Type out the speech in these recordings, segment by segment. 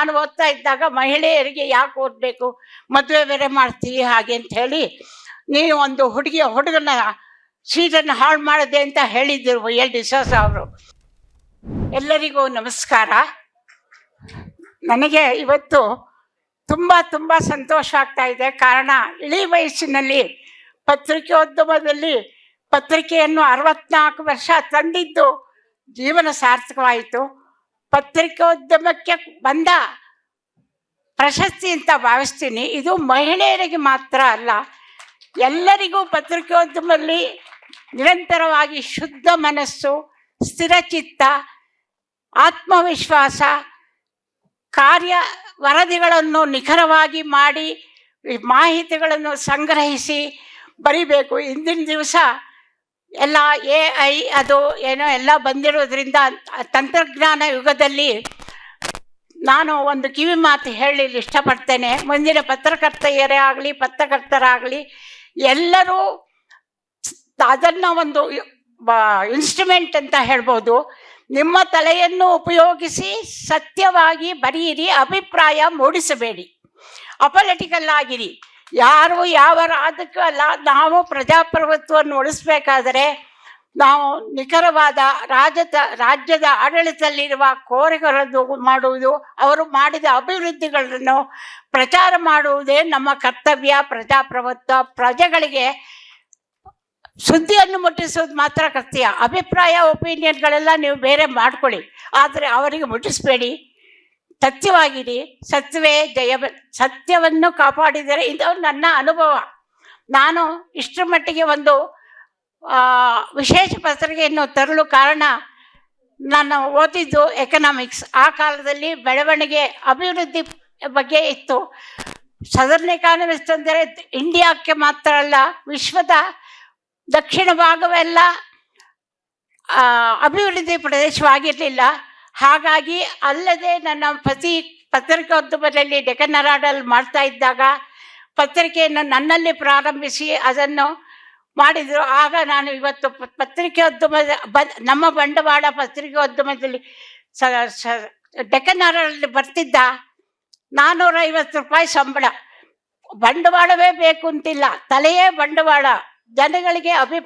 ನಾನು ಓದ್ತಾ ಇದ್ದಾಗ ಮಹಿಳೆಯರಿಗೆ ಯಾಕೆ ಓದಬೇಕು? ಮದುವೆ ಬೇರೆ ಮಾಡ್ತೀವಿ ಹಾಗೆ ಅಂತ ಹೇಳಿ ನೀನು ಒಂದು ಹುಡುಗಿಯ ಹುಡುಗನ ಸೀಟನ್ನು ಹಾಳು ಮಾಡಿದೆ ಅಂತ ಹೇಳಿದ್ದರು ಎಲ್ ಡಿಸೋಸ ಅವರು. ಎಲ್ಲರಿಗೂ ನಮಸ್ಕಾರ. ನನಗೆ ಇವತ್ತು ತುಂಬ ತುಂಬ ಸಂತೋಷ ಆಗ್ತಾ ಇದೆ. ಕಾರಣ ಇಳಿ ವಯಸ್ಸಿನಲ್ಲಿ ಪತ್ರಿಕೋದ್ಯಮದಲ್ಲಿ ಪತ್ರಿಕೆಯನ್ನು ಅರವತ್ನಾಲ್ಕು ವರ್ಷ ತಂದಿದ್ದು ಜೀವನ ಸಾರ್ಥಕವಾಯಿತು. ಪತ್ರಿಕೋದ್ಯಮಕ್ಕೆ ಬಂದ ಪ್ರಶಸ್ತಿ ಅಂತ ಭಾವಿಸ್ತೀನಿ. ಇದು ಮಹಿಳೆಯರಿಗೆ ಮಾತ್ರ ಅಲ್ಲ, ಎಲ್ಲರಿಗೂ ಪತ್ರಿಕೋದ್ಯಮದಲ್ಲಿ ನಿರಂತರವಾಗಿ ಶುದ್ಧ ಮನಸ್ಸು ಸ್ಥಿರಚಿತ್ತ ಆತ್ಮವಿಶ್ವಾಸ, ಕಾರ್ಯ ವರದಿಗಳನ್ನು ನಿಖರವಾಗಿ ಮಾಡಿ, ಮಾಹಿತಿಗಳನ್ನು ಸಂಗ್ರಹಿಸಿ ಬರಿಬೇಕು. ಇಂದಿನ ದಿವಸ ಎಲ್ಲ ಎ ಐ ಅದು ಏನೋ ಎಲ್ಲ ಬಂದಿರೋದ್ರಿಂದ ತಂತ್ರಜ್ಞಾನ ಯುಗದಲ್ಲಿ ನಾನು ಒಂದು ಕಿವಿ ಮಾತು ಹೇಳಿ ಇಷ್ಟಪಡ್ತೇನೆ. ಮುಂದಿನ ಪತ್ರಕರ್ತೆಯರೇ ಆಗಲಿ, ಪತ್ರಕರ್ತರಾಗಲಿ, ಎಲ್ಲರೂ ಅದನ್ನು ಒಂದು ಇನ್ಸ್ಟ್ರುಮೆಂಟ್ ಅಂತ ಹೇಳ್ಬೋದು. ನಿಮ್ಮ ತಲೆಯನ್ನು ಉಪಯೋಗಿಸಿ ಸತ್ಯವಾಗಿ ಬರೆಯಿರಿ, ಅಭಿಪ್ರಾಯ ಮೂಡಿಸಬೇಡಿ. ಅಪೊಲಿಟಿಕಲ್ ಆಗಿರಿ. ಯಾರು ಯಾವ ರಾಜಕ್ಕೂ ಅಲ್ಲ, ನಾವು ಪ್ರಜಾಪ್ರಭುತ್ವವನ್ನು ಉಳಿಸ್ಬೇಕಾದರೆ ನಾವು ನಿಖರವಾದ ರಾಜ್ಯದ ರಾಜ್ಯದ ಆಡಳಿತದಲ್ಲಿರುವ ಕೋರಿಕೆಗಳನ್ನು ಮಾಡುವುದು, ಅವರು ಮಾಡಿದ ಅಭಿವೃದ್ಧಿಗಳನ್ನು ಪ್ರಚಾರ ಮಾಡುವುದೇ ನಮ್ಮ ಕರ್ತವ್ಯ, ಪ್ರಜಾಪ್ರಭುತ್ವ. ಪ್ರಜೆಗಳಿಗೆ ಸುದ್ದಿಯನ್ನು ಮುಟ್ಟಿಸೋದು ಮಾತ್ರ ಕರ್ತವ್ಯ ಅಭಿಪ್ರಾಯ, ಒಪಿನಿಯನ್ಗಳೆಲ್ಲ ನೀವು ಬೇರೆ ಮಾಡ್ಕೊಳ್ಳಿ. ಆದರೆ ಅವರಿಗೆ ಮುಟ್ಟಿಸ್ಬೇಡಿ. ಸತ್ಯವಾಗಿರಿ. ಸತ್ಯವೇ ಜಯ ಸತ್ಯವನ್ನು ಕಾಪಾಡಿದರೆ ಇದು ನನ್ನ ಅನುಭವ. ನಾನು ಇಷ್ಟರ ಮಟ್ಟಿಗೆ ಒಂದು ವಿಶೇಷ ಪತ್ರಿಕೆಯನ್ನು ತರಲು ಕಾರಣ ನಾನು ಓದಿದ್ದು ಎಕನಾಮಿಕ್ಸ್ ಆ ಕಾಲದಲ್ಲಿ ಬೆಳವಣಿಗೆ ಅಭಿವೃದ್ಧಿ ಬಗ್ಗೆ ಇತ್ತು. ಸದರ್ನ್ ಎಕಾನಮಿಸ್ಟ್ ಅಂದರೆ ಇಂಡಿಯಾಕ್ಕೆ ಮಾತ್ರ ಅಲ್ಲ, ವಿಶ್ವದ ದಕ್ಷಿಣ ಭಾಗವೆಲ್ಲ ಅಭಿವೃದ್ಧಿ ಪ್ರದೇಶವಾಗಿರಲಿಲ್ಲ. ಹಾಗಾಗಿ ಅಲ್ಲದೆ ನನ್ನ ಫಸಿ, ಪತ್ರಿಕೋದ್ಯಮದಲ್ಲಿ ಡೆಕನರಾಡಲ್ ಮಾಡ್ತಾ ಇದ್ದಾಗ ಪತ್ರಿಕೆಯನ್ನು ನನ್ನಲ್ಲಿ ಪ್ರಾರಂಭಿಸಿ ಅದನ್ನು ಮಾಡಿದರು. ಆಗ ನಾನು ಇವತ್ತು ಪತ್ರಿಕೋದ್ಯಮ, ಬ, ನಮ್ಮ ಬಂಡವಾಳ ಪತ್ರಿಕೋದ್ಯಮದಲ್ಲಿ ಸ ಹೆರಾಲ್ಡ್ ಬರ್ತಿದ್ದ ನಾನ್ನೂರೈವತ್ತು ರೂಪಾಯಿ ಸಂಬಳ. ಬಂಡವಾಳವೇ ಬೇಕು ಅಂತಿಲ್ಲ. ತಲೆಯೇ ಬಂಡವಾಳ. ಜನಗಳಿಗೆ ಅಭಿ,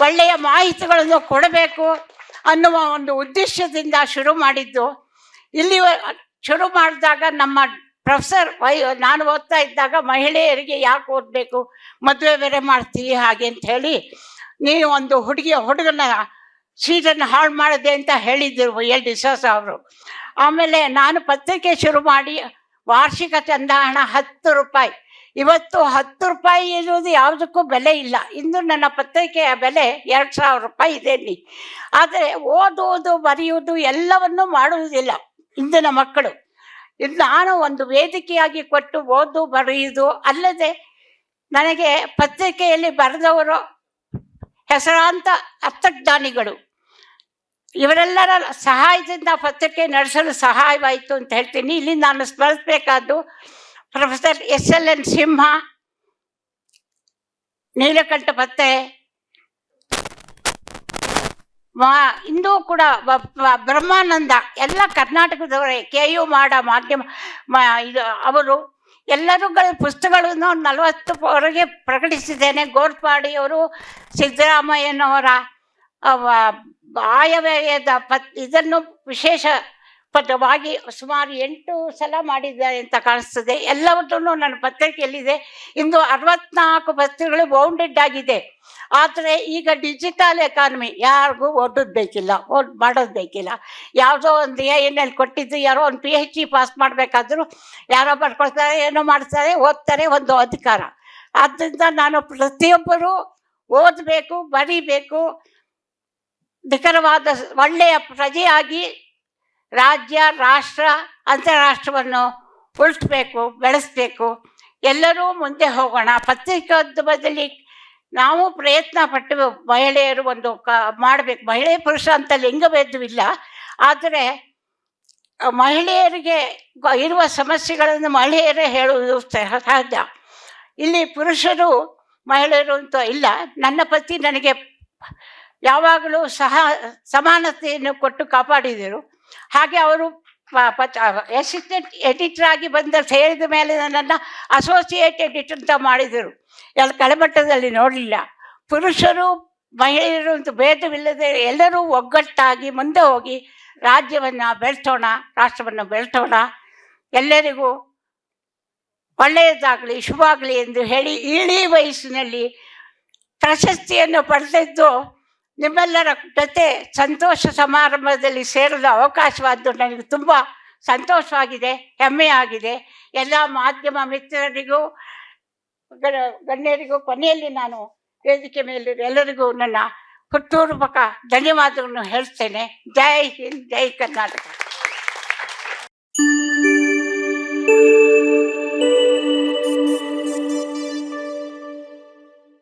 ಒಳ್ಳೆಯ ಮಾಹಿತಿಗಳನ್ನು ಕೊಡಬೇಕು. ಅನ್ನುವ ಒಂದು ಉದ್ದೇಶದಿಂದ ಶುರು ಮಾಡಿದ್ದು. ಇಲ್ಲಿ ಶುರು ಮಾಡಿದಾಗ ನಮ್ಮ ಪ್ರೊಫೆಸರ್ ವೈ, ನಾನು ಓದ್ತಾ ಇದ್ದಾಗ ಮಹಿಳೆಯರಿಗೆ ಯಾಕೆ ಓದಬೇಕು? ಮದುವೆ ಬೇರೆ ಮಾಡ್ತೀವಿ ಹಾಗೆ ಅಂತ ಹೇಳಿ ನೀವು ಒಂದು ಹುಡುಗಿಯ ಹುಡುಗನ ಸೀಟನ್ನು ಹಾಳು ಮಾಡಿದೆ ಅಂತ ಹೇಳಿದ್ರು ಎಲ್ ಡಿಸೋಸ ಅವರು. ಆಮೇಲೆ ನಾನು ಪತ್ರಿಕೆ ಶುರು ಮಾಡಿ ವಾರ್ಷಿಕ ಚಂದಾಹಣ ಹತ್ತು ರೂಪಾಯಿ. ಇವತ್ತು ಹತ್ತು ರೂಪಾಯಿ ಇರುವುದು ಯಾವುದಕ್ಕೂ ಬೆಲೆ ಇಲ್ಲ. ಇಂದು ನನ್ನ ಪತ್ರಿಕೆಯ ಬೆಲೆ ಎರಡು ಸಾವಿರ ರೂಪಾಯಿ ಇದೆ ನೀ ಆದರೆ ಓದುವುದು ಬರೆಯುವುದು ಎಲ್ಲವನ್ನೂ ಮಾಡುವುದಿಲ್ಲ ಇಂದಿನ ಮಕ್ಕಳು. ಇದು ನಾನು ಒಂದು ವೇದಿಕೆಯಾಗಿ ಕೊಟ್ಟು ಓದು ಬರೆಯುವುದು ಅಲ್ಲದೆ ನನಗೆ ಪತ್ರಿಕೆಯಲ್ಲಿ ಬರೆದವರು ಹೆಸರಾಂತ ಅರ್ಥಜ್ಞಾನಿಗಳು. ಇವರೆಲ್ಲರ ಸಹಾಯದಿಂದ ಪತ್ರಿಕೆ ನಡೆಸಲು ಸಹಾಯವಾಯಿತು ಅಂತ ಹೇಳ್ತೀನಿ. ಇಲ್ಲಿ ನಾನು ಸ್ಮರಿಸಬೇಕಾದ್ದು professor S L N Simha, Neelakantha ಪತ್ತೆ ಇಂದು ಕೂಡ ಬ್ರಹ್ಮಾನಂದ, ಎಲ್ಲ ಕರ್ನಾಟಕದವರೇ, ಕೆ ಯು ಮಾಡ ಮಾಧ್ಯಮ ಇದು, ಅವರು ಎಲ್ಲರುಗಳ ಪುಸ್ತಕಗಳನ್ನು ನಲವತ್ತು ಹೊರಗೆ ಪ್ರಕಟಿಸಿದ್ದೇನೆ. ಗೋರ್ಪಾಡಿಯವರು ಸಿದ್ದರಾಮಯ್ಯನವರ ಆಯವ್ಯಯದ ಪತ್, ಇದನ್ನು ವಿಶೇಷ ಪದವಾಗಿ ಸುಮಾರು ಎಂಟು ಸಲ ಮಾಡಿದ್ದಾರೆ ಅಂತ ಕಾಣಿಸ್ತದೆ. ಎಲ್ಲವನ್ನೂ ನನ್ನ ಪತ್ರಿಕೆಯಲ್ಲಿದೆ. ಇಂದು ಅರವತ್ನಾಲ್ಕು ಪತ್ರಿಕೆಗಳು ಬೌಂಡೆಡ್ ಆಗಿದೆ. ಆದರೆ ಈಗ ಡಿಜಿಟಲ್ ಎಕಾನಮಿ ಯಾರಿಗೂ ಓದೋದು ಬೇಕಿಲ್ಲ. ಓದ್ ಮಾಡೋದು ಬೇಕಿಲ್ಲ. ಯಾವುದೋ ಒಂದು ಎ ಎನ್ ಎಲ್ ಕೊಟ್ಟಿದ್ದು, ಯಾರೋ ಒಂದು ಪಿ ಎಚ್ ಡಿ ಪಾಸ್ ಮಾಡಬೇಕಾದ್ರೂ ಯಾರೋ ಬರ್ಕೊಳ್ತಾರೆ ಏನೋ ಮಾಡ್ತಾರೆ, ಓದ್ತಾರೆ ಒಂದು ಅಧಿಕಾರ. ಆದ್ದರಿಂದ ನಾನು ಪ್ರತಿಯೊಬ್ಬರೂ ಓದಬೇಕು, ಬರೀಬೇಕು, ನಿಖರವಾದ ಒಳ್ಳೆಯ ಪ್ರಜೆಯಾಗಿ ರಾಜ್ಯ, ರಾಷ್ಟ್ರ, ಅಂತಾರಾಷ್ಟ್ರವನ್ನು ಉಳಿಸ್ಬೇಕು, ಬೆಳೆಸಬೇಕು. ಎಲ್ಲರೂ ಮುಂದೆ ಹೋಗೋಣ. ಪತ್ರಿಕೋದ್ಯಮದಲ್ಲಿ ನಾವು ಪ್ರಯತ್ನ ಪಟ್ಟು ಮಹಿಳೆಯರು ಒಂದು ಕ ಮಾಡಬೇಕು. ಮಹಿಳೆ ಪುರುಷ ಅಂತ ಲಿಂಗಭೇದವಿಲ್ಲ ಆದರೆ ಮಹಿಳೆಯರಿಗೆ ಇರುವ ಸಮಸ್ಯೆಗಳನ್ನು ಮಹಿಳೆಯರೇ ಹೇಳುವುದು ಸಹ- ಸಹಜ. ಇಲ್ಲಿ ಪುರುಷರು ಮಹಿಳೆಯರು ಅಂತ ಇಲ್ಲ. ನನ್ನ ಪತಿ ನನಗೆ ಯಾವಾಗಲೂ ಸಹ ಸಮಾನತೆಯನ್ನು ಕೊಟ್ಟು ಕಾಪಾಡಿದರು. ಹಾಗೆ ಅವರು ಅಸಿಸ್ಟೆಂಟ್ ಎಡಿಟರ್ ಆಗಿ ಬಂದ ಸೇರಿದ ಮೇಲೆ ನನ್ನನ್ನು ಅಸೋಸಿಯೇಟ್ ಎಡಿಟರ್ ಅಂತ ಮಾಡಿದರು. ಎಲ್ಲ ಕೆಳಮಟ್ಟದಲ್ಲಿ ನೋಡಲಿಲ್ಲ. ಪುರುಷರು, ಮಹಿಳೆಯರು ಅಂತ ಭೇದವಿಲ್ಲದೆ ಎಲ್ಲರೂ ಒಗ್ಗಟ್ಟಾಗಿ ಮುಂದೆ ಹೋಗಿ ರಾಜ್ಯವನ್ನು ಬೆಳೆಸೋಣ, ರಾಷ್ಟ್ರವನ್ನು ಬೆಳೆಸೋಣ, ಎಲ್ಲರಿಗೂ ಒಳ್ಳೆಯದಾಗಲಿ ಶುಭ ಆಗಲಿ ಎಂದು ಹೇಳಿ ಇಳಿ ವಯಸ್ಸಿನಲ್ಲಿ ಪ್ರಶಸ್ತಿಯನ್ನು ಪಡೆದಿದ್ದು ನಿಮ್ಮೆಲ್ಲರ ಜೊತೆ ಸಂತೋಷ ಸಮಾರಂಭದಲ್ಲಿ ಸೇರಲು ಅವಕಾಶವಾದ್ದು ನನಗೆ ತುಂಬ ಸಂತೋಷವಾಗಿದೆ, ಹೆಮ್ಮೆಯಾಗಿದೆ. ಎಲ್ಲ ಮಾಧ್ಯಮ ಮಿತ್ರರಿಗೂ ಗಣ್ಯರಿಗೂ, ಕೊನೆಯಲ್ಲಿ ನಾನು ವೇದಿಕೆ ಮೇಲೆ ಎಲ್ಲರಿಗೂ ನನ್ನ ಹುಟ್ಟೂರ್ವಕ ಧನ್ಯವಾದಗಳನ್ನು ಹೇಳ್ತೇನೆ. ಜೈ ಹಿಂದ್, ಜೈ ಕರ್ನಾಟಕ.